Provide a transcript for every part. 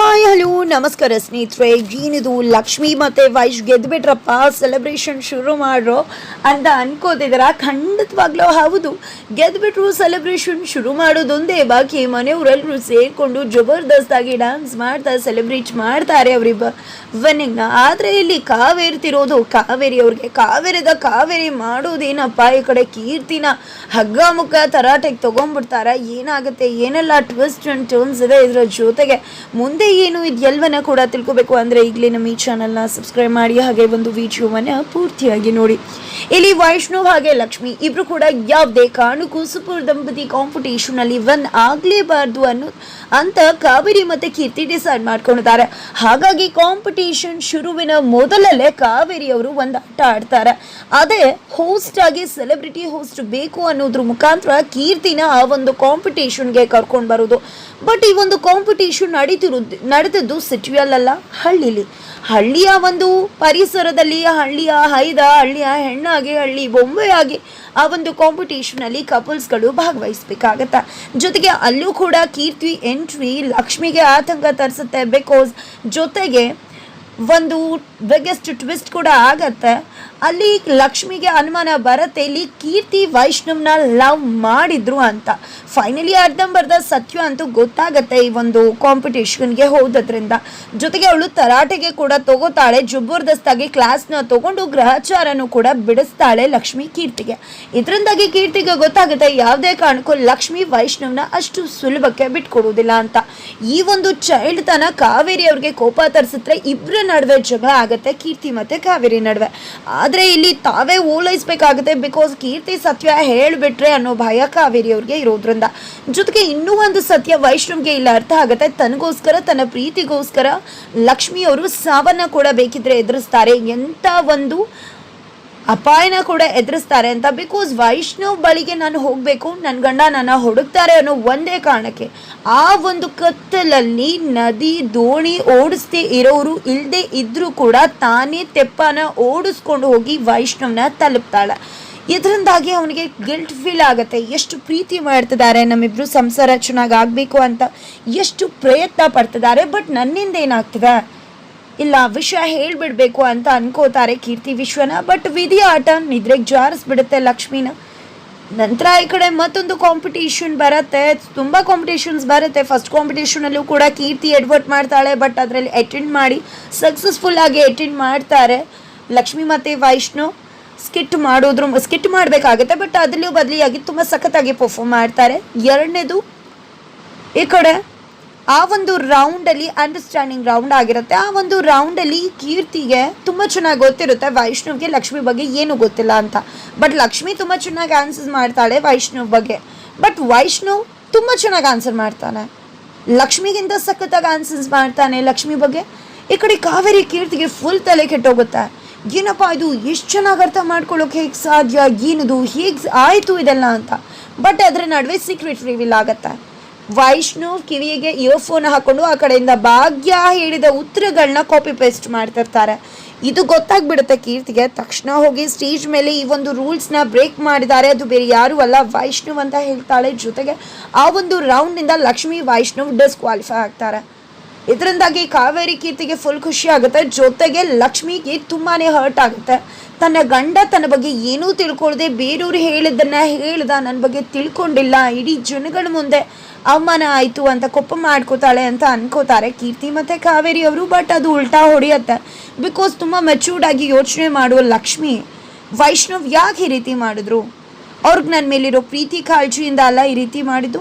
Hi, hello, ನಮಸ್ಕಾರ ಸ್ನೇಹಿತರೆ. ಏನಿದು? ಲಕ್ಷ್ಮಿ ಮತ್ತು ವೈಶ್ ಗೆದ್ಬಿಟ್ರಪ್ಪ. ಸೆಲೆಬ್ರೇಷನ್ ಶುರು ಮಾಡ್ರು ಅಂತ ಅನ್ಕೋತಿದ್ದೀರ? ಖಂಡಿತವಾಗ್ಲೂ ಹೌದು. ಗೆದ್ಬಿಟ್ರು ಸೆಲೆಬ್ರೇಷನ್ ಶುರು ಮಾಡೋದೊಂದೇ ಬಾಕಿ. ಮನೆಯವರೆಲ್ಲರೂ ಸೇರಿಕೊಂಡು ಜಬರ್ದಸ್ತಾಗಿ ಡ್ಯಾನ್ಸ್ ಮಾಡ್ತಾ ಸೆಲೆಬ್ರೇಟ್ ಮಾಡ್ತಾರೆ ಅವರಿಬ್ಬ ವಿನ್ನಿಂಗ್ನ ಆದರೆ ಇಲ್ಲಿ ಕಾವೇರ್ತಿರೋದು ಕಾವೇರಿ ಅವ್ರಿಗೆ ಕಾವೇರಿದ ಕಾವೇರಿ ಮಾಡೋದೇನಪ್ಪ? ಈ ಕಡೆ ಕೀರ್ತಿನ ಹಗ್ಗ ಮುಖ ತರಾಟೆಗೆ ತಗೊಂಡ್ಬಿಡ್ತಾರ ಏನಾಗುತ್ತೆ? ಏನೆಲ್ಲ ಟ್ವಿಸ್ಟ್ ಅಂಡ್ ಟರ್ನ್ಸ್ ಇದೆ ಇದರ ಜೊತೆಗೆ ಮುಂದೆ ಏನು ಇದೆಲ್ಲವನ್ನ ಕೂಡ ತಿಳ್ಕೊಬೇಕು ಅಂದರೆ ಈಗಲೇ ನಮ್ಮ ಈ ಚಾನಲ್ನ ಸಬ್ಸ್ಕ್ರೈಬ್ ಮಾಡಿ ಹಾಗೆ ಒಂದು ವಿಡಿಯೋವನ್ನು ಪೂರ್ತಿಯಾಗಿ ನೋಡಿ. ಇಲ್ಲಿ ವೈಷ್ಣವ್ ಹಾಗೆ ಲಕ್ಷ್ಮಿ, ಇಬ್ರು ಕೂಡ ಯಾವುದೇ ಕಾರಣಕ್ಕೂ ಸೂಪರ್ ದಂಪತಿ ಕಾಂಪಿಟೇಷನ್ ಅಲ್ಲಿ ಒನ್ ಆಗಲೇಬಾರ್ದು ಅನ್ನೋ ಅಂತ ಕಾವೇರಿ ಮತ್ತೆ ಕೀರ್ತಿ ಡಿಸೈಡ್ ಮಾಡ್ಕೊಂಡಿದ್ದಾರೆ. ಹಾಗಾಗಿ ಕಾಂಪಿಟೇಷನ್ ಶುರುವಿನ ಮೊದಲಲ್ಲೇ ಕಾವೇರಿ ಅವರು ಒಂದು ಆಟ ಆಡ್ತಾರೆ. ಅದೇ ಹೋಸ್ಟ್ ಆಗಿ ಸೆಲೆಬ್ರಿಟಿ ಹೋಸ್ಟ್ ಬೇಕು ಅನ್ನೋದ್ರ ಮುಖಾಂತರ ಕೀರ್ತಿನ ಆ ಒಂದು ಕಾಂಪಿಟೇಷನ್ಗೆ ಕರ್ಕೊಂಡು ಬರೋದು. ಬಟ್ ಈ ಒಂದು ಕಾಂಪಿಟೇಷನ್ ನಡೀತಿರೋದು ನಡೆದದ್ದು ಸಿಟಿಯಲ್ಲ ಹಳ್ಳಿಲಿ. ಹಳ್ಳಿಯ ಒಂದು ಪರಿಸರದಲ್ಲಿ ಹಳ್ಳಿಯ ಹೈದ, ಹಳ್ಳಿಯ ಹೆಣ್ಣಾಗಿ, ಹಳ್ಳಿ ಬೊಂಬೆಯಾಗಿ ಆ ಒಂದು ಕಾಂಪಿಟೇಷನಲ್ಲಿ ಕಪಲ್ಸ್ಗಳು ಭಾಗವಹಿಸ್ಬೇಕಾಗತ್ತೆ. ಜೊತೆಗೆ ಅಲ್ಲೂ ಕೂಡ ಕೀರ್ತಿ ಎಂಟ್ರಿ ಲಕ್ಷ್ಮಿಗೆ ಆತಂಕ ತರಿಸುತ್ತೆ ಬಿಕಾಸ್ ಜೊತೆಗೆ ಒಂದು ಬಿಗ್ಗೆಸ್ಟ್ ಟ್ವಿಸ್ಟ್ ಕೂಡ ಆಗತ್ತೆ. ಅಲ್ಲಿ ಲಕ್ಷ್ಮಿಗೆ ಅನುಮಾನ ಬರುತ್ತೆ, ಇಲ್ಲಿ ಕೀರ್ತಿ ವೈಷ್ಣವ್ನ ಲವ್ ಮಾಡಿದ್ರು ಅಂತ. ಫೈನಲಿ ಅರ್ಧಂಬರ್ಧ ಸತ್ಯ ಅಂತೂ ಗೊತ್ತಾಗತ್ತೆ ಈ ಒಂದು ಕಾಂಪಿಟೇಷನ್ಗೆ ಹೋದ್ರಿಂದ ಜೊತೆಗೆ ಅವಳು ತರಾಟೆಗೆ ಕೂಡ ತಗೋತಾಳೆ ಜಬರ್ದಸ್ತಾಗಿ ಕ್ಲಾಸ್ನ ತಗೊಂಡು ಗ್ರಹಚಾರನು ಕೂಡ ಬಿಡಿಸ್ತಾಳೆ ಲಕ್ಷ್ಮಿ ಕೀರ್ತಿಗೆ. ಇದರಿಂದಾಗಿ ಕೀರ್ತಿಗೆ ಗೊತ್ತಾಗುತ್ತೆ, ಯಾವುದೇ ಕಾರಣಕ್ಕೂ ಲಕ್ಷ್ಮಿ ವೈಷ್ಣವ್ನ ಅಷ್ಟು ಸುಲಭಕ್ಕೆ ಬಿಟ್ಕೊಡೋದಿಲ್ಲ ಅಂತ. ಈ ಒಂದು ಚೈಲ್ಡ್ ತನ ಕಾವೇರಿ ಅವ್ರಿಗೆ ಕೋಪ ತರಿಸಿದ್ರೆ ಇಬ್ಬರ ನಡುವೆ ಜಗಳ ಆಗುತ್ತೆ, ಕೀರ್ತಿ ಮತ್ತೆ ಕಾವೇರಿ ನಡುವೆ. ಆದರೆ ಇಲ್ಲಿ ತಾವೇ ಓಲೈಸ್ಬೇಕಾಗುತ್ತೆ ಬಿಕಾಸ್ ಕೀರ್ತಿ ಸತ್ಯ ಹೇಳಿಬಿಟ್ರೆ ಅನ್ನೋ ಭಯ ಕಾವೇರಿ ಅವ್ರಿಗೆ ಇರೋದ್ರಿಂದ. ಜೊತೆಗೆ ಇನ್ನೂ ಒಂದು ಸತ್ಯ ವೈಷ್ಣವ್ಗೆ ಇಲ್ಲ ಅರ್ಥ ಆಗುತ್ತೆ. ತನಗೋಸ್ಕರ, ತನ್ನ ಪ್ರೀತಿಗೋಸ್ಕರ ಲಕ್ಷ್ಮಿಯವರು ಸಾವನ್ನ ಕೂಡ ಬೇಕಿದ್ರೆ ಎದುರಿಸ್ತಾರೆ. ಎಂಥ ಒಂದು ಅಪಾಯನ ಕೂಡ ಎದುರಿಸ್ತಾರೆ ಅಂತ ಬಿಕಾಸ್ ವೈಷ್ಣವ್ ಬಳಿಗೆ ನಾನು ಹೋಗಬೇಕು ನನ್ನ ಗಂಡ ನನ್ನ ಹುಡುಕ್ತಾರೆ ಅನ್ನೋ ಒಂದೇ ಕಾರಣಕ್ಕೆ ಆ ಒಂದು ಕತ್ತಲಲ್ಲಿ ನದಿ ದೋಣಿ ಓಡಿಸ್ದೇ ಇರೋರು ಇಲ್ಲದೆ ಇದ್ದರೂ ಕೂಡ ತಾನೇ ತೆಪ್ಪನ ಓಡಿಸ್ಕೊಂಡು ಹೋಗಿ ವೈಷ್ಣವ್ನ ತಲುಪ್ತಾಳೆ. ಇದರಿಂದಾಗಿ ಅವನಿಗೆ ಗಿಲ್ಟ್ ಫೀಲ್ ಆಗುತ್ತೆ. ಎಷ್ಟು ಪ್ರೀತಿ ಮಾಡ್ತಿದ್ದಾರೆ ನಮ್ಮಿಬ್ರು ಸಂಸಾರ ಚೆನ್ನಾಗಿ ಆಗಬೇಕು ಅಂತ ಎಷ್ಟು ಪ್ರಯತ್ನ ಪಡ್ತಿದ್ದಾರೆ. ಬಟ್ ನನ್ನಿಂದ ಏನಾಗ್ತದೆ? ಇಲ್ಲ, ವಿಷಯ ಹೇಳ್ಬಿಡ್ಬೇಕು ಅಂತ ಅನ್ಕೋತಾರೆ ಕೀರ್ತಿ, ವಿಶ್ವನ. ಬಟ್ ವಿಧಿ ಆಟ ನಿದ್ರೆಗೆ ಜಾರಿಸ್ಬಿಡುತ್ತೆ ಲಕ್ಷ್ಮಿನ. ನಂತರ ಈ ಕಡೆ ಮತ್ತೊಂದು ಕಾಂಪಿಟೇಷನ್ ಬರುತ್ತೆ. ತುಂಬ ಕಾಂಪಿಟೇಷನ್ಸ್ ಬರುತ್ತೆ. ಫಸ್ಟ್ ಕಾಂಪಿಟೇಷನಲ್ಲೂ ಕೂಡ ಕೀರ್ತಿ ಎಡ್ವರ್ಟ್ ಮಾಡ್ತಾಳೆ ಬಟ್ ಅದರಲ್ಲಿ ಅಟೆಂಡ್ ಮಾಡಿ ಸಕ್ಸಸ್ಫುಲ್ ಆಗಿ ಅಟೆಂಡ್ ಮಾಡ್ತಾರೆ ಲಕ್ಷ್ಮಿ ಮತ್ತು ವೈಷ್ಣು. ಸ್ಕಿಟ್ ಮಾಡೋದ್ರ ಸ್ಕಿಟ್ ಮಾಡಬೇಕಾಗುತ್ತೆ ಬಟ್ ಅದರಲ್ಲೂ ಬದಲಿಯಾಗಿ ತುಂಬ ಸಖತ್ತಾಗಿ ಪರ್ಫಾರ್ಮ್ ಮಾಡ್ತಾರೆ. ಎರಡನೇದು ಈ ಕಡೆ ಆ ಒಂದು ರೌಂಡ್ ಅಲ್ಲಿ ಅಂಡರ್ಸ್ಟ್ಯಾಂಡಿಂಗ್ ರೌಂಡ್ ಆಗಿರುತ್ತೆ. ಆ ಒಂದು ರೌಂಡ್ ಅಲ್ಲಿ ಕೀರ್ತಿಗೆ ತುಂಬಾ ಚೆನ್ನಾಗಿ ಗೊತ್ತಿರುತ್ತೆ ವೈಷ್ಣವ್ಗೆ ಲಕ್ಷ್ಮಿ ಬಗ್ಗೆ ಏನು ಗೊತ್ತಿಲ್ಲ ಅಂತ. ಬಟ್ ಲಕ್ಷ್ಮಿ ತುಂಬಾ ಚೆನ್ನಾಗಿ ಆನ್ಸರ್ ಮಾಡ್ತಾಳೆ ವೈಷ್ಣವ್ ಬಗ್ಗೆ. ಬಟ್ ವೈಷ್ಣವ್ ತುಂಬ ಚೆನ್ನಾಗಿ ಆನ್ಸರ್ ಮಾಡ್ತಾನೆ. ಲಕ್ಷ್ಮಿಗಿಂತ ಸಖತ್ತಾಗಿ ಆನ್ಸರ್ಸ್ ಮಾಡ್ತಾನೆ ಲಕ್ಷ್ಮಿ ಬಗ್ಗೆ. ಈ ಕಡೆ ಕಾವೇರಿ ಕೀರ್ತಿಗೆ ಫುಲ್ ತಲೆ ಕೆಟ್ಟೋಗುತ್ತೆ. ಏನಪ್ಪ ಇದು, ಎಷ್ಟು ಚೆನ್ನಾಗಿ ಅರ್ಥ ಮಾಡ್ಕೊಳ್ಳೋಕೆ ಹೇಗೆ ಸಾಧ್ಯ, ಏನದು, ಹೇಗೆ ಆಯಿತು ಇದೆಲ್ಲ ಅಂತ. ಬಟ್ ಅದರ ನಡುವೆ ಸೀಕ್ರೆಟ್ ರಿವೀಲ್ ಆಗುತ್ತೆ. ವೈಷ್ಣವ್ ಕಿವಿಗೆ ಇಯರ್ಫೋನ್ ಹಾಕೊಂಡು ಆ ಕಡೆಯಿಂದ ಭಾಗ್ಯ ಹೇಳಿದ ಉತ್ತರಗಳನ್ನ ಕಾಪಿ ಪೇಸ್ಟ್ ಮಾಡ್ತಿರ್ತಾರೆ. ಇದು ಗೊತ್ತಾಗ್ಬಿಡುತ್ತೆ ಕೀರ್ತಿಗೆ. ತಕ್ಷಣ ಹೋಗಿ ಸ್ಟೇಜ್ ಮೇಲೆ ಈ ಒಂದು ರೂಲ್ಸ್ನ ಬ್ರೇಕ್ ಮಾಡಿದ್ದಾರೆ. ಅದು ಬೇರೆ ಯಾರು ಅಲ್ಲ ವೈಷ್ಣು ಅಂತ ಹೇಳ್ತಾಳೆ. ಜೊತೆಗೆ ಆ ಒಂದು ರೌಂಡ್ನಿಂದ ಲಕ್ಷ್ಮಿ ವೈಷ್ಣವ್ ಡಿಸ್ಕ್ವಾಲಿಫೈ ಆಗ್ತಾರೆ. ಇದರಿಂದಾಗಿ ಕಾವೇರಿ ಕೀರ್ತಿಗೆ ಫುಲ್ ಖುಷಿ ಆಗುತ್ತೆ. ಜೊತೆಗೆ ಲಕ್ಷ್ಮಿಗೆ ತುಂಬಾ ಹರ್ಟ್ ಆಗುತ್ತೆ. ತನ್ನ ಗಂಡ ತನ್ನ ಬಗ್ಗೆ ಏನೂ ತಿಳ್ಕೊಳ್ದೆ ಬೇರೆಯವ್ರು ಹೇಳಿದ್ದನ್ನು ಹೇಳ್ದ ನನ್ನ ಬಗ್ಗೆ ತಿಳ್ಕೊಂಡಿಲ್ಲ. ಇಡೀ ಜನಗಳ ಮುಂದೆ ಅವಮಾನ ಆಯಿತು ಅಂತ ಕೊಪ್ಪ ಮಾಡ್ಕೋತಾಳೆ ಅಂತ ಅನ್ಕೋತಾರೆ. ಕೀರ್ತಿ ಮತ್ತು ಕಾವೇರಿ ಅವರು ಬಟ್ ಅದು ಉಲ್ಟಾ ಹೊಡೆಯತ್ತೆ. ಬಿಕಾಸ್ ತುಂಬ ಮೆಚೂರ್ಡ್ ಆಗಿ ಯೋಚನೆ ಮಾಡುವ ಲಕ್ಷ್ಮಿ, ವೈಷ್ಣವ್ ಯಾಕೆ ಈ ರೀತಿ ಮಾಡಿದ್ರು? ಅವ್ರಿಗೆ ನನ್ನ ಮೇಲಿರೋ ಪ್ರೀತಿ ಕಾಳಜಿಯಿಂದ ಅಲ್ಲ ಈ ರೀತಿ ಮಾಡಿದ್ದು?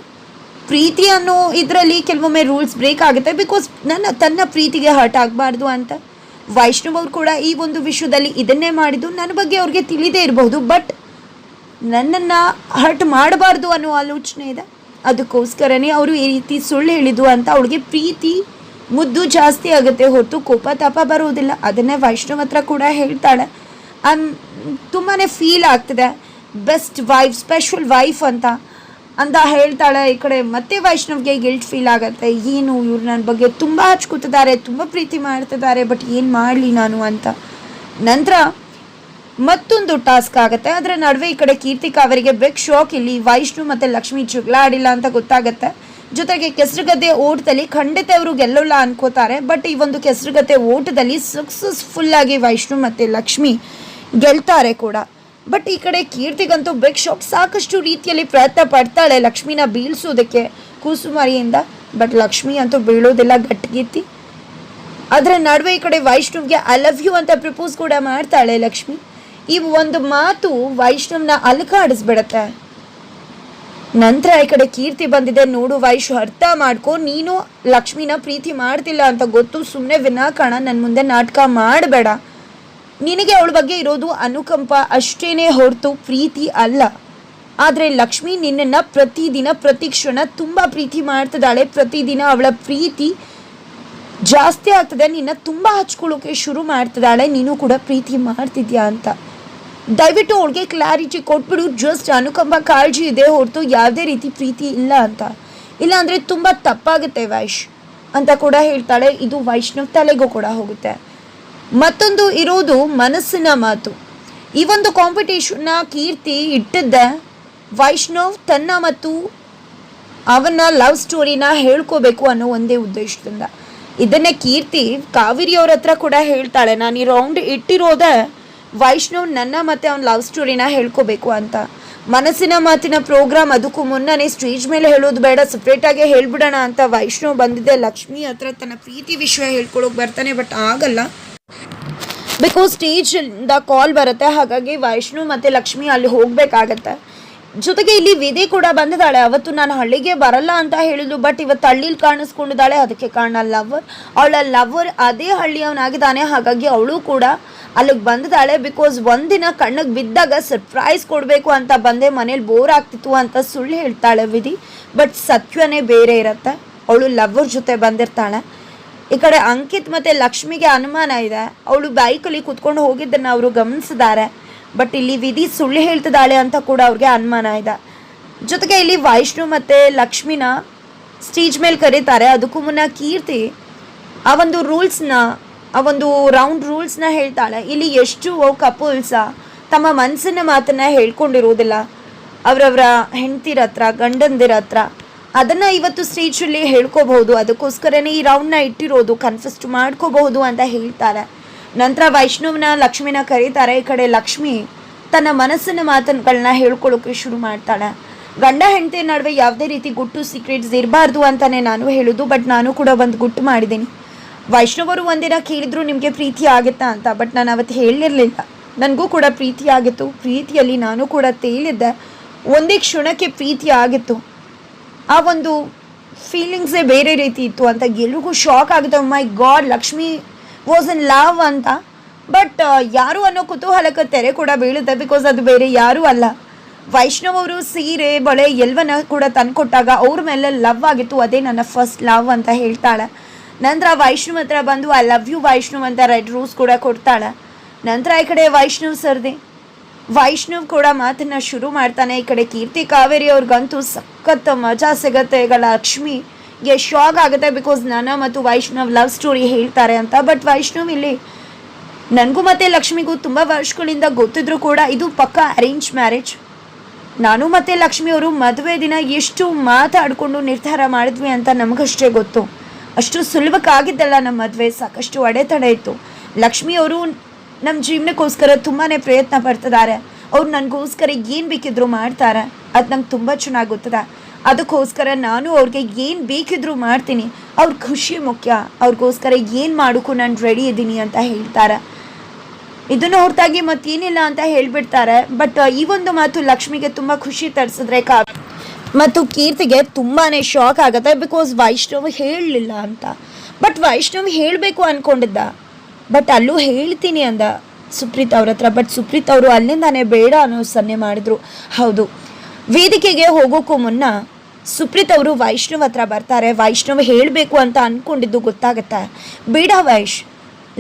ಪ್ರೀತಿ ಅನ್ನೋ ಇದರಲ್ಲಿ ಕೆಲವೊಮ್ಮೆ ರೂಲ್ಸ್ ಬ್ರೇಕ್ ಆಗುತ್ತೆ. ಬಿಕಾಸ್ ನನ್ನ, ತನ್ನ ಪ್ರೀತಿಗೆ ಹರ್ಟ್ ಆಗಬಾರ್ದು ಅಂತ. ವೈಷ್ಣವ್ ಅವ್ರು ಕೂಡ ಈ ಒಂದು ವಿಷಯದಲ್ಲಿ ಇದನ್ನೇ ಮಾಡಿದ್ದು. ನನ್ನ ಬಗ್ಗೆ ಅವ್ರಿಗೆ ತಿಳಿದೇ ಇರಬಹುದು ಬಟ್ ನನ್ನನ್ನು ಹರ್ಟ್ ಮಾಡಬಾರ್ದು ಅನ್ನೋ ಆಲೋಚನೆ ಇದೆ. ಅದಕ್ಕೋಸ್ಕರನೇ ಅವರು ಈ ರೀತಿ ಸುಳ್ಳು ಹೇಳಿದ್ದು ಅಂತ ಅವಳಿಗೆ ಪ್ರೀತಿ ಮುದ್ದು ಜಾಸ್ತಿ ಆಗುತ್ತೆ ಹೊರತು ಕೋಪ ತಾಪ ಬರೋದಿಲ್ಲ ಅದನ್ನೇ ವೈಷ್ಣವ್ ಹತ್ರ ಕೂಡ ಹೇಳ್ತಾಳೆ. ಅನ್ ತುಂಬಾ ಫೀಲ್ ಆಗ್ತದೆ. ಬೆಸ್ಟ್ ವೈಫ್ ಸ್ಪೆಷಲ್ ವೈಫ್ ಅಂತ ಅಂತ ಹೇಳ್ತಾಳೆ ಈ ಕಡೆ. ಮತ್ತೆ ವೈಷ್ಣವ್ಗೆ ಗಿಲ್ಟ್ ಫೀಲ್ ಆಗುತ್ತೆ. ಏನು, ಇವ್ರು ನನ್ನ ಬಗ್ಗೆ ತುಂಬ ಹಚ್ಕೋತಿದ್ದಾರೆ, ತುಂಬ ಪ್ರೀತಿ ಮಾಡ್ತಿದ್ದಾರೆ ಬಟ್ ಏನು ಮಾಡಲಿ ನಾನು ಅಂತ. ನಂತರ ಮತ್ತೊಂದು ಟಾಸ್ಕ್ ಆಗುತ್ತೆ. ಅದರ ನಡುವೆ ಈ ಕಡೆ ಕೀರ್ತಿ ಅವರಿಗೆ ಬಿಗ್ ಶಾಕ್ ಇಲ್ಲಿ ವೈಷ್ಣು ಮತ್ತು ಲಕ್ಷ್ಮಿ ಜಗಳ ಆಡಿಲ್ಲ ಅಂತ ಗೊತ್ತಾಗುತ್ತೆ. ಜೊತೆಗೆ ಕೆಸರುಗದ್ದೆ ಓಟದಲ್ಲಿ ಖಂಡಿತ ಅವರು ಗೆಲ್ಲೋಲ್ಲ ಅನ್ಕೋತಾರೆ. ಬಟ್ ಈ ಒಂದು ಕೆಸರುಗದ್ದೆ ಓಟದಲ್ಲಿ ಸಕ್ಸಸ್ಫುಲ್ ಆಗಿ ವೈಷ್ಣು ಮತ್ತು ಲಕ್ಷ್ಮಿ ಗೆಲ್ತಾರೆ ಕೂಡ. ಬಟ್ ಈ ಕಡೆ ಕೀರ್ತಿಗಂತೂ ಬಿಗ್ ಶಾಕ್ ಸಾಕಷ್ಟು ರೀತಿಯಲ್ಲಿ ಪ್ರಯತ್ನ ಪಡ್ತಾಳೆ ಲಕ್ಷ್ಮಿನ ಬೀಳ್ಸೋದಕ್ಕೆ ಕೂಸುಮಾರಿಯಿಂದ. ಬಟ್ ಲಕ್ಷ್ಮಿ ಅಂತೂ ಬೀಳೋದಿಲ್ಲ ಗಟ್ಟಿಗೀತಿ ಅದರ ನಡುವೆ ಈ ಕಡೆ ವೈಷ್ಣವ್ಗೆ ಐ ಲವ್ ಯು ಅಂತ ಪ್ರಪೋಸ್ ಕೂಡ ಮಾಡ್ತಾಳೆ ಲಕ್ಷ್ಮಿ. ಈ ಒಂದು ಮಾತು ವೈಷ್ಣವ್ನ ಅಲ್ಕಾಡಿಸ್ಬಿಡತ್ತೆ ನಂತರ ಈ ಕಡೆ ಕೀರ್ತಿ ಬಂದಿದೆ, ನೋಡು ವೈಶು ಅರ್ಥ ಮಾಡ್ಕೊ, ನೀನು ಲಕ್ಷ್ಮಿನ ಪ್ರೀತಿ ಮಾಡ್ತಿಲ್ಲ ಅಂತ ಗೊತ್ತು ಸುಮ್ಮನೆ ವಿನಾಕಾರಣ ನನ್ನ ಮುಂದೆ ನಾಟಕ ಮಾಡಬೇಡ. ನಿನಗೆ ಅವಳ ಬಗ್ಗೆ ಇರೋದು ಅನುಕಂಪ ಅಷ್ಟೇನೆ ಹೊರತು ಪ್ರೀತಿ ಅಲ್ಲ. ಆದರೆ ಲಕ್ಷ್ಮಿ ನಿನ್ನನ್ನು ಪ್ರತಿದಿನ ಪ್ರತಿ ಕ್ಷಣ ತುಂಬ ಪ್ರೀತಿ ಮಾಡ್ತಿದ್ದಾಳೆ, ಪ್ರತಿದಿನ ಅವಳ ಪ್ರೀತಿ ಜಾಸ್ತಿ ಆಗ್ತದೆ, ನಿನ್ನ ತುಂಬ ಹಚ್ಕೊಳ್ಳೋಕೆ ಶುರು ಮಾಡ್ತಿದ್ದಾಳೆ, ನೀನು ಕೂಡ ಪ್ರೀತಿ ಮಾಡ್ತಿದ್ಯಾ ಅಂತ. ದಯವಿಟ್ಟು ಅವ್ಳಿಗೆ ಕ್ಲಾರಿಟಿ ಕೊಟ್ಬಿಡು. ಜಸ್ಟ್ ಅನುಕಂಪ ಕಾಳಜಿ ಇದೆ, ಹೊರತು ಯಾವುದೇ ರೀತಿ ಪ್ರೀತಿ ಇಲ್ಲ ಅಂತ. ಇಲ್ಲ ಅಂದರೆ ತುಂಬ ತಪ್ಪಾಗುತ್ತೆ ವೈಶ್ ಅಂತ ಕೂಡ ಹೇಳ್ತಾಳೆ. ಇದು ವೈಷ್ಣವ್ ತಲೆಗೂ ಕೂಡ ಹೋಗುತ್ತೆ. ಮತ್ತೊಂದು ಇರೋದು ಮನಸ್ಸಿನ ಮಾತು. ಈ ಒಂದು ಕಾಂಪಿಟೇಷನ್ನ ಕೀರ್ತಿ ಇಟ್ಟಿದ್ದೆ ವೈಷ್ಣವ್ ತನ್ನ ಮತ್ತು ಅವನ ಲವ್ ಸ್ಟೋರಿನ ಹೇಳ್ಕೋಬೇಕು ಅನ್ನೋ ಒಂದೇ ಉದ್ದೇಶದಿಂದ. ಇದನ್ನೇ ಕೀರ್ತಿ ಕಾವೇರಿ ಅವ್ರ ಹತ್ರ ಕೂಡ ಹೇಳ್ತಾಳೆ. ನಾನು ಈ ರೌಂಡ್ ಇಟ್ಟಿರೋದೇ ವೈಷ್ಣವ್ ನನ್ನ ಮತ್ತೆ ಅವ್ನ ಲವ್ ಸ್ಟೋರಿನ ಹೇಳ್ಕೋಬೇಕು ಅಂತ. ಮನಸ್ಸಿನ ಮಾತಿನ ಪ್ರೋಗ್ರಾಮ್ ಅದಕ್ಕೂ ಮುನ್ನನೇ ಸ್ಟೇಜ್ ಮೇಲೆ ಹೇಳೋದು ಬೇಡ ಸಪ್ರೇಟಾಗೆ ಹೇಳ್ಬಿಡೋಣ ಅಂತ ವೈಷ್ಣವ್ ಬಂದಿದ್ದೆ. ಲಕ್ಷ್ಮಿ ಹತ್ರ ತನ್ನ ಪ್ರೀತಿ ವಿಷಯ ಹೇಳ್ಕೊಳಕ್ ಬರ್ತಾನೆ ಬಟ್ ಆಗಲ್ಲ. ಬಿಕಾಸ್ ಸ್ಟೇಜಿಂದ ಕಾಲ್ ಬರುತ್ತೆ, ಹಾಗಾಗಿ ವೈಷ್ಣವ್ ಮತ್ತು ಲಕ್ಷ್ಮಿ ಅಲ್ಲಿ ಹೋಗಬೇಕಾಗತ್ತೆ. ಜೊತೆಗೆ ಇಲ್ಲಿ ವಿಧಿ ಕೂಡ ಬಂದಿದ್ದಾಳೆ. ಅವತ್ತು ನಾನು ಹಳ್ಳಿಗೆ ಬರಲ್ಲ ಅಂತ ಹೇಳಿದ್ಲು ಬಟ್ ಇವತ್ತು ಹಳ್ಳಿಲಿ ಕಾಣಿಸ್ಕೊಂಡಿದ್ದಾಳೆ, ಅದಕ್ಕೆ ಕಾರಣ ಲವರ್ ಅವಳ ಲವರ್ ಅದೇ ಹಳ್ಳಿಯವನಾಗಿದ್ದಾನೆ, ಹಾಗಾಗಿ ಅವಳು ಕೂಡ ಅಲ್ಲಿಗೆ ಬಂದಿದ್ದಾಳೆ. ಬಿಕಾಸ್ ಒಂದಿನ ಕಣ್ಣಿಗೆ ಬಿದ್ದಾಗ ಸರ್ಪ್ರೈಸ್ ಕೊಡಬೇಕು ಅಂತ ಬಂದೆ, ಮನೇಲಿ ಬೋರ್ ಆಗ್ತಿತ್ತು ಅಂತ ಸುಳ್ಳು ಹೇಳ್ತಾಳೆ ವಿಧಿ. ಬಟ್ ಸತ್ಯನೇ ಬೇರೆ ಇರುತ್ತೆ. ಅವಳು ಲವರ್ ಜೊತೆ ಬಂದಿರ್ತಾಳೆ. ಈ ಕಡೆ ಅಂಕಿತ್ ಮತ್ತೆ ಲಕ್ಷ್ಮಿಗೆ ಅನುಮಾನ ಇದೆ. ಅವಳು ಬೈಕಲ್ಲಿ ಕುತ್ಕೊಂಡು ಹೋಗಿದ್ದನ್ನ ಅವರು ಗಮನಿಸಿದ್ದಾರೆ. ಬಟ್ ಇಲ್ಲಿ ವಿಧಿ ಸುಳ್ಳು ಹೇಳ್ತಿದ್ದಾಳೆ ಅಂತ ಕೂಡ ಅವ್ರಿಗೆ ಅನುಮಾನ ಇದೆ. ಜೊತೆಗೆ ಇಲ್ಲಿ ವೈಷ್ಣು ಮತ್ತೆ ಲಕ್ಷ್ಮಿನ ಸ್ಟೇಜ್ ಮೇಲೆ ಕರೀತಾರೆ. ಅದಕ್ಕೂ ಮುನ್ನ ಕೀರ್ತಿ ಆ ಒಂದು ರೂಲ್ಸ್ನ, ಆ ಒಂದು ರೌಂಡ್ ರೂಲ್ಸ್ನ ಹೇಳ್ತಾಳೆ. ಇಲ್ಲಿ ಎಷ್ಟು ಕಪಲ್ಸ ತಮ್ಮ ಮನಸ್ಸಿನ ಮಾತನ್ನು ಹೇಳ್ಕೊಂಡಿರೋದಿಲ್ಲ ಅವರವರ ಹೆಂಡ್ತಿರ ಹತ್ರ, ಗಂಡಂದಿರ ಹತ್ರ ಅದನ್ನು ಇವತ್ತು ಸ್ಟೇಜಲ್ಲಿ ಹೇಳ್ಕೋಬಹುದು. ಅದಕ್ಕೋಸ್ಕರನೇ ಈ ರೌಂಡ್ನ ಇಟ್ಟಿರೋದು ಕನ್ಫೆಸ್ಟ್ ಮಾಡ್ಕೋಬಹುದು ಅಂತ ಹೇಳ್ತಾರೆ. ನಂತರ ವೈಷ್ಣವನ, ಲಕ್ಷ್ಮಿನ ಕರೀತಾರೆ. ಈ ಕಡೆ ಲಕ್ಷ್ಮಿ ತನ್ನ ಮನಸ್ಸಿನ ಮಾತುಗಳನ್ನ ಹೇಳ್ಕೊಳ್ಳೋಕೆ ಶುರು ಮಾಡ್ತಾಳೆ. ಗಂಡ ಹೆಂಡತಿ ನಡುವೆ ಯಾವುದೇ ರೀತಿ ಗುಟ್ಟು ಸೀಕ್ರೆಟ್ಸ್ ಇರಬಾರ್ದು ಅಂತಲೇ ನಾನು ಹೇಳೋದು ಬಟ್ ನಾನು ಕೂಡ ಒಂದು ಗುಟ್ಟು ಮಾಡಿದ್ದೀನಿ. ವೈಷ್ಣವರು ಒಂದಿನ ಕೇಳಿದ್ರು, ನಿಮಗೆ ಪ್ರೀತಿ ಆಗುತ್ತಾ ಅಂತ ಬಟ್ ನಾನು ಅವತ್ತು ಹೇಳಿರಲಿಲ್ಲ ನನಗೂ ಕೂಡ ಪ್ರೀತಿ ಆಗಿತ್ತು. ಪ್ರೀತಿಯಲ್ಲಿ ನಾನು ಕೂಡ ತೇಲಿದ್ದೆ. ಒಂದೇ ಕ್ಷಣಕ್ಕೆ ಪ್ರೀತಿ ಆಗಿತ್ತು. ಆ ಒಂದು ಫೀಲಿಂಗ್ಸೇ ಬೇರೆ ರೀತಿ ಇತ್ತು ಅಂತ ಎಲ್ರಿಗೂ ಶಾಕ್ ಆಗುತ್ತೆ. My God Lakshmi was in love ಅಂತ. ಬಟ್ ಯಾರು ಅನ್ನೋ ಕುತೂಹಲಕ್ಕೆ ತೆರೆ ಕೂಡ ಬೀಳುತ್ತೆ ಬಿಕಾಸ್ ಅದು ಬೇರೆ ಯಾರೂ ಅಲ್ಲ. ವೈಷ್ಣವ್ ಅವರು ಸೀರೆ, ಬಳೆ ಎಲ್ವನ ಕೂಡ ತಂದುಕೊಟ್ಟಾಗ ಅವ್ರ ಮೇಲೆ ಲವ್ ಆಗಿತ್ತು, ಅದೇ ನನ್ನ ಫಸ್ಟ್ ಲವ್ ಅಂತ ಹೇಳ್ತಾಳೆ. ನಂತರ ವೈಷ್ಣವ್ ಹತ್ರ ಬಂದು ಐ ಲವ್ ಯು ವೈಷ್ಣವ್ ಅಂತ ರೆಡ್ ರೂಸ್ ಕೂಡ ಕೊಡ್ತಾಳೆ. ನಂತರ ಈ ಕಡೆ ವೈಷ್ಣವ್ ಸರ್ದೆ. ವೈಷ್ಣವ್ ಕೂಡ ಮಾತನ್ನ ಶುರು ಮಾಡ್ತಾನೆ. ಈ ಕಡೆ ಕೀರ್ತಿ ಕಾವೇರಿ ಅವ್ರಿಗಂತೂ ಸಖತ್ ಮಜಾ ಸಿಗತ್ತೆ ಈಗ ಲಕ್ಷ್ಮಿಗೆ ಶಾಕ್ ಆಗುತ್ತೆ ಬಿಕಾಸ್ ನನ್ನ ಮತ್ತು ವೈಷ್ಣವ್ ಲವ್ ಸ್ಟೋರಿ ಹೇಳ್ತಾರೆ ಅಂತ. ಬಟ್ ವೈಷ್ಣವ್ ಇಲ್ಲಿ ನನಗೂ ಮತ್ತು ಲಕ್ಷ್ಮಿಗೂ ತುಂಬ ವರ್ಷಗಳಿಂದ ಗೊತ್ತಿದ್ರು ಕೂಡ ಇದು ಪಕ್ಕ ಅರೇಂಜ್ ಮ್ಯಾರೇಜ್ ನಾನು ಮತ್ತು ಲಕ್ಷ್ಮಿಯವರು ಮದುವೆ ದಿನ ಎಷ್ಟು ಮಾತಾಡಿಕೊಂಡು ನಿರ್ಧಾರ ಮಾಡಿದ್ವಿ ಅಂತ ನಮಗಷ್ಟೇ ಗೊತ್ತು. ಅಷ್ಟು ಸುಲಭಕ್ಕಾಗಿದ್ದಲ್ಲ ನಮ್ಮ ಮದುವೆ, ಸಾಕಷ್ಟು ಅಡೆತಡೆ ಇತ್ತು. ಲಕ್ಷ್ಮಿಯವರು ನಮ್ಮ ಜೀವನಕ್ಕೋಸ್ಕರ ತುಂಬಾ ಪ್ರಯತ್ನ ಪಡ್ತಿದ್ದಾರೆ. ಅವ್ರು ನನಗೋಸ್ಕರ ಏನು ಬೇಕಿದ್ರು ಮಾಡ್ತಾರೆ. ಅದು ನಂಗೆ ತುಂಬ ಚೆನ್ನಾಗಿ ಗೊತ್ತದ. ಅದಕ್ಕೋಸ್ಕರ ನಾನು ಅವ್ರಿಗೆ ಏನು ಬೇಕಿದ್ರು ಮಾಡ್ತೀನಿ. ಅವ್ರ ಖುಷಿ ಮುಖ್ಯ. ಅವ್ರಿಗೋಸ್ಕರ ಏನು ಮಾಡೋಕ್ಕೂ ನಾನು ರೆಡಿ ಇದ್ದೀನಿ ಅಂತ ಹೇಳ್ತಾರೆ. ಇದನ್ನು ಹೊರತಾಗಿ ಮತ್ತೇನಿಲ್ಲ ಅಂತ ಹೇಳಿಬಿಡ್ತಾರೆ. ಬಟ್ ಈ ಒಂದು ಮಾತು ಲಕ್ಷ್ಮಿಗೆ ತುಂಬ ಖುಷಿ ತರಿಸಿದ್ರೆ ಕಾ ಮತ್ತು ಕೀರ್ತಿಗೆ ತುಂಬಾ ಶಾಕ್ ಆಗುತ್ತೆ ಬಿಕಾಸ್ ವೈಷ್ಣವ್ ಹೇಳಲಿಲ್ಲ ಅಂತ. ಬಟ್ ವೈಷ್ಣವ್ ಹೇಳಬೇಕು ಅಂದ್ಕೊಂಡಿದ್ದ ಬಟ್ ಅಲ್ಲೂ ಹೇಳ್ತೀನಿ ಅಂದ ಸುಪ್ರೀತ್ ಅವ್ರ ಹತ್ರ. ಬಟ್ ಸುಪ್ರೀತ್ ಅವರು ಅಲ್ಲಿಂದಾನೇ ಬೇಡ ಅನ್ನೋ ಸನ್ನೆ ಮಾಡಿದ್ರು. ಹೌದು. ವೇದಿಕೆಗೆ ಹೋಗೋಕ್ಕೂ ಮುನ್ನ ಸುಪ್ರೀತ್ ಅವರು ವೈಷ್ಣವ್ ಹತ್ರ ಬರ್ತಾರೆ. ವೈಷ್ಣವ್ ಹೇಳಬೇಕು ಅಂತ ಅಂದ್ಕೊಂಡಿದ್ದು ಗೊತ್ತಾಗುತ್ತೆ. ಬೇಡ ವೈಶ್,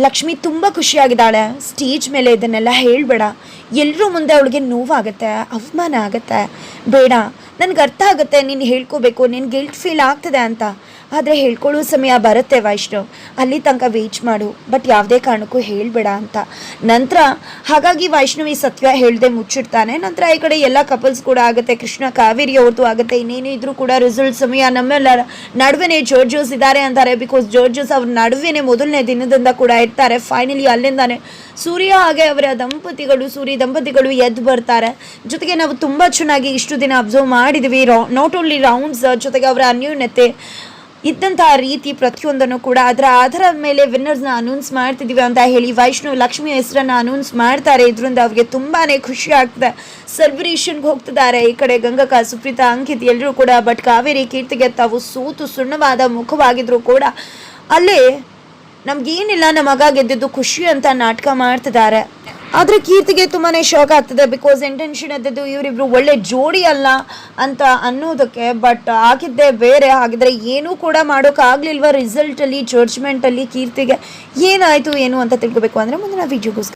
ಲಕ್ಷ್ಮಿ ತುಂಬ ಖುಷಿಯಾಗಿದ್ದಾಳೆ. ಸ್ಟೇಜ್ ಮೇಲೆ ಇದನ್ನೆಲ್ಲ ಹೇಳಬೇಡ. ಎಲ್ಲರೂ ಮುಂದೆ ಅವಳಿಗೆ ನೋವಾಗುತ್ತೆ, ಅವಮಾನ ಆಗುತ್ತೆ. ಬೇಡ ನನಗೆ ಅರ್ಥ ಆಗುತ್ತೆ, ನೀನು ಹೇಳ್ಕೋಬೇಕು ನಿನ್ನ ಗಿಲ್ಟ್ ಫೀಲ್ ಆಗ್ತದೆ ಅಂತ. ಆದರೆ ಹೇಳ್ಕೊಳ್ಳೋ ಸಮಯ ಬರುತ್ತೆ ವೈಷ್ಣವ್. ಅಲ್ಲಿ ತನಕ ವೇಟ್ ಮಾಡು. ಬಟ್ ಯಾವುದೇ ಕಾರಣಕ್ಕೂ ಹೇಳಬೇಡ ಅಂತ. ನಂತರ ಹಾಗಾಗಿ ವೈಷ್ಣವಿ ಸತ್ಯ ಹೇಳದೆ ಮುಚ್ಚಿಡ್ತಾನೆ. ನಂತರ ಈ ಕಡೆ ಎಲ್ಲ ಕಪಲ್ಸ್ ಕೂಡ ಆಗುತ್ತೆ. ಕೃಷ್ಣ ಕಾವೇರಿ ಅವ್ರದ್ದು ಆಗುತ್ತೆ. ಇನ್ನೇನು ಇದ್ರೂ ಕೂಡ ರಿಸಲ್ಟ್ ಸಮಯ ನಮ್ಮೆಲ್ಲರ ನಡುವೆನೇ ಜೋರ್ಜೋಸ್ ಇದ್ದಾರೆ ಅಂತಾರೆ. ಬಿಕಾಸ್ ಜೋರ್ಜೋಸ್ ಅವ್ರ ನಡುವೆನೇ ಮೊದಲನೇ ದಿನದಿಂದ ಕೂಡ ಇರ್ತಾರೆ. ಫೈನಲಿ ಅಲ್ಲಿಂದಾನೆ ಸೂರ್ಯ ಹಾಗೆ ಅವರ ದಂಪತಿಗಳು, ಸೂರ್ಯ ದಂಪತಿಗಳು ಎದ್ದು ಬರ್ತಾರೆ. ಜೊತೆಗೆ ನಾವು ತುಂಬ ಚೆನ್ನಾಗಿ ಇಷ್ಟು ದಿನ ಅಬ್ಸರ್ವ್ ಮಾಡಿದ್ವಿ. ರಾ ನಾಟ್ ಓನ್ಲಿ ರೌಂಡ್ಸ್ ಜೊತೆಗೆ ಅವರ ಅನ್ಯೂನ್ಯತೆ ಇದ್ದಂತಹ ರೀತಿ ಪ್ರತಿಯೊಂದನ್ನು ಕೂಡ ಅದರ ಆಧಾರದ ಮೇಲೆ ವಿನ್ನರ್ಸ್ನ ಅನೌನ್ಸ್ ಮಾಡ್ತಿದ್ದೀವಿ ಅಂತ ಹೇಳಿ ವೈಷ್ಣವ್ ಲಕ್ಷ್ಮಿ ಹೆಸರನ್ನ ಅನೌನ್ಸ್ ಮಾಡ್ತಾರೆ. ಇದರಿಂದ ಅವ್ರಿಗೆ ತುಂಬಾನೇ ಖುಷಿ ಆಗ್ತದೆ. ಸೆಲೆಬ್ರೇಷನ್ಗೆ ಹೋಗ್ತಿದ್ದಾರೆ. ಈ ಕಡೆ ಗಂಗಕ ಸುಪ್ರೀತಾ, ಅಂಕಿತ್ ಎಲ್ಲರೂ ಕೂಡ ಬಟ್ ಕಾವೇರಿ ಕೀರ್ತಿಗೆ ತಾವು ಸೂತು ಸುಣ್ಣವಾದ ಮುಖವಾಗಿದ್ರು ಕೂಡ ಅಲ್ಲೇ ನಮ್ಗೇನಿಲ್ಲ, ನಮ್ಮ ಮಗ ಗೆದ್ದಿದ್ದು ಖುಷಿ ಅಂತ ನಾಟಕ ಮಾಡ್ತಿದ್ದಾರೆ. ಆದರೆ ಕೀರ್ತಿಗೆ ತುಂಬಾನೇ ಶಾಕ್ ಆಗ್ತದೆ ಬಿಕಾಸ್ ಇಂಟೆನ್ಷನ್ ಇದ್ದದ್ದು ಇವರಿಬ್ರು ಒಳ್ಳೆ ಜೋಡಿ ಅಲ್ಲ ಅಂತ ಅನ್ನೋದಕ್ಕೆ ಬಟ್ ಆಗಿದ್ದೇ ಬೇರೆ, ಹಾಗಿದ್ರೆ ಏನೂ ಕೂಡ ಮಾಡೋಕ್ಕಾಗಲಿಲ್ವ ರಿಸಲ್ಟ್ ಅಲ್ಲಿ ಜಡ್ಜ್ಮೆಂಟ್ ಅಲ್ಲಿ ಕೀರ್ತಿಗೆ ಏನಾಯಿತು, ಏನು ಅಂತ ತಿಳ್ಕೊಬೇಕು ಅಂದ್ರೆ ಮುಂದಿನ ವಿಡಿಯೋಗೋಸ್ಕರ